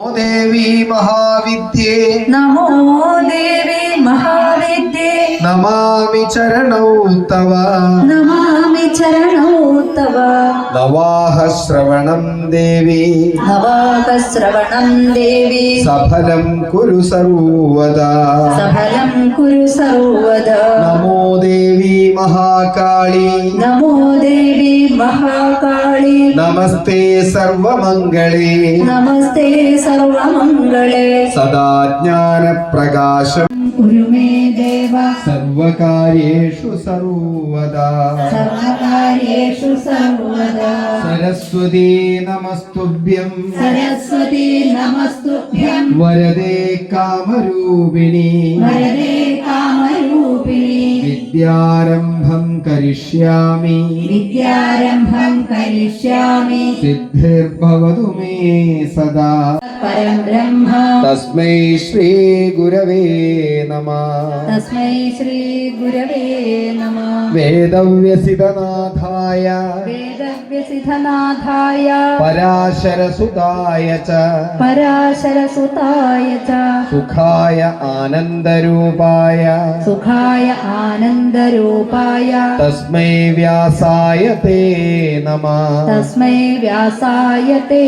നമോ ദേവി മഹാവിദ്യേ നമോ ദേവി മഹാവിദ്യേ നമാമി ചരണൗ തവ നമാമി ചരണോ തവ നവാഹ ശ്രവണം ദേവി നവാകശ്രവണം ദേവി സഫലം കുരു സർവദാ സഫലം കുരു സർവദാ നമോ ദേവി മഹാകാളി നമോ ദേവി മഹാകാളി നമസ്തേ സർവമംഗളേ നമസ്തേ സർവമംഗളേ സദാ ജ്ഞാനപ്രകാശം ഗുരുമേ ദേവ. സർവകാര്യേഷു സർവദാ. സർവകാര്യേഷു സർവദാ. സരസ്വതീ നമസ്തുഭ്യം. സരസ്വതീ നമസ്തുഭ്യം. വരദേ കാമരൂപിണി. വരദേ കാമരൂപിണി. വിദ്യാരംഭം കരിഷ്യാമി. വിദ്യാരംഭം കരിഷ്യാമി. സിദ്ധിർഭവതു മേ സദാ. പരം ബ്രഹ്മ. തസ്മൈ ശ്രീ ഗുരവേ നമ. തസ്മൈ ശ്രീ ഗുരവേ നമ. വേദവ്യസിതനാഥായ. വേദവ്യസിതനാഥായ. പരാശരസുതായ ച. പരാശരസുതായ ച. സുഖായ ആനന്ദരൂപായ. സുഖായ ആനന്ദരൂപായ തസ്മൈ വ്യാസായ തേ നമ. തസ്മൈ വ്യാസായ തേ